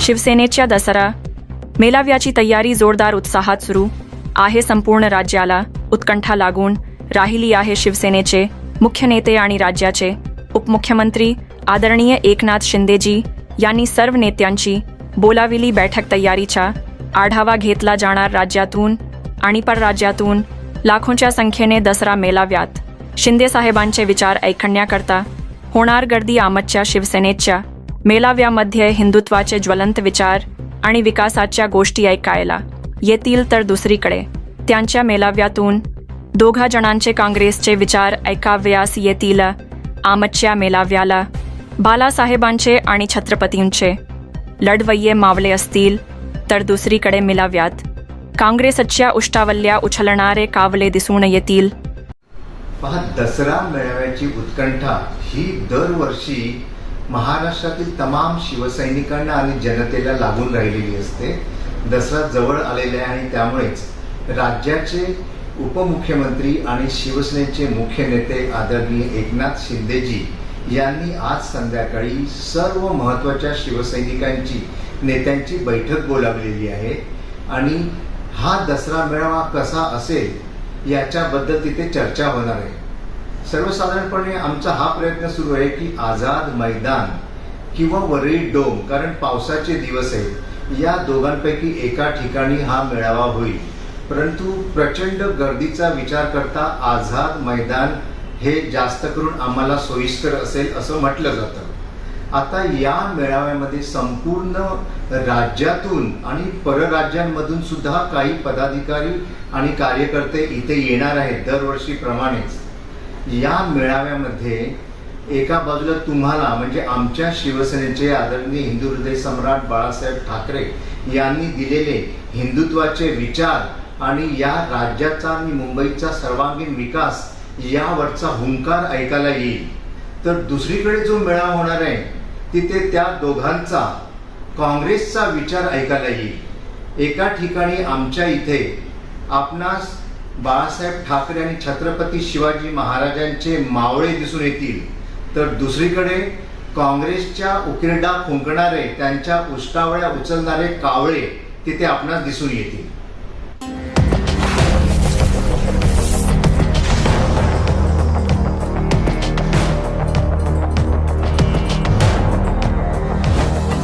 शिवसेनेच्या दसरा. मेलाव्याची तयारी जोरदार उत्साहात सुरू. आहे संपूर्ण राज्याला उत्कंठा लागून राहिली आहे शिवसेनेचे मुख्य नेते आणि राज्याचे उपमुख्यमंत्री आदरणीय एकनाथ शिंदेजी यांनी सर्व नेत्यांची बोलाविली बैठक तयारीचा आढावा घेतला जाणार राज्यातून आणि परराज्यातून लाखोंच्या संख्येने दसरा मेलाव्यात. शिंदे साहेबांचे विचार ऐकण्याकरता होणार गर्दी आमच्या शिवसेनेच्या मेलाव्यामध्ये हिंदुत्वाचे ज्वलंत विचार आणि विकासाच्या गोष्टी ऐकायला येतील तर दुसरीकडे. त्यांच्या मेलाव्यातून दोघा जणांचे काँग्रेसचे विचार ऐकाव्यास येतील. आमच्या मेलाव्याला बालासाहेबांचे आणि छत्रपतींचे लढवय्ये मावले असतील तर दुसरीकडे मेलाव्यात काँग्रेसच्या उष्टावल्या उछलणारे कावले दिसून येतील. पहा दसरा मेळाव्याची उत्कंठा ही दरवर्षी महाराष्ट्रातील तमाम शिवसैनिकांना आणि जनतेला लागून राहिलेली असते. दसरा जवळ आलेला आहे आणि त्यामुळेच राज्याचे उपमुख्यमंत्री आणि शिवसेनेचे मुख्य नेते आदरणीय एकनाथ शिंदेजी यांनी आज संध्याकाळी सर्व महत्त्वाच्या शिवसैनिकांची नेत्यांची बैठक बोलावलेली आहे. आणि हा दसरा मेळावा कसा असेल याच्याबद्दल तिथे चर्चा होणार आहे. सर्वसाधारणपणे आमचा हा प्रयत्न सुरू आहे की आझाद मैदान किंवा वरळी डोम कारण पावसाचे दिवस आहेत या दोघांपैकी एका ठिकाणी हा मेळावा होईल. परंतु प्रचंड गर्दीचा विचार करता आझाद मैदान हे जास्त करून आम्हाला सोयीस्कर असेल असं म्हटलं जातं. आता या मेळाव्यामध्ये संपूर्ण राज्यातून आणि परराज्यांमधून सुद्धा काही पदाधिकारी आणि कार्यकर्ते इथे येणार आहेत. दरवर्षीप्रमाणेच. या मेळाव्यामध्ये एका बाजूला तुम्हाला म्हणजे आमच्या शिवसेनेचे आदरणीय हिंदू हृदय सम्राट बाळासाहेब ठाकरे यांनी दिलेले हिंदुत्वाचे विचार आणि या राज्याचा आणि मुंबईचा सर्वांगीण विकास यावरचा हुंकार ऐकायला येईल. तर दुसरीकडे जो मेळावा होणार आहे तिथे त्या दोघांचा काँग्रेसचा विचार ऐकायला येईल. एका ठिकाणी आमच्या इथे आपणास बाळासाहेब ठाकरे आणि छत्रपती शिवाजी महाराजांचे मावळे दिसून येतील. तर दुसरीकडे काँग्रेसच्या उकिरडा फुंकणारे त्यांच्या उष्टावळ्या उचलणारे कावळे तिथे आपणास दिसून येतील.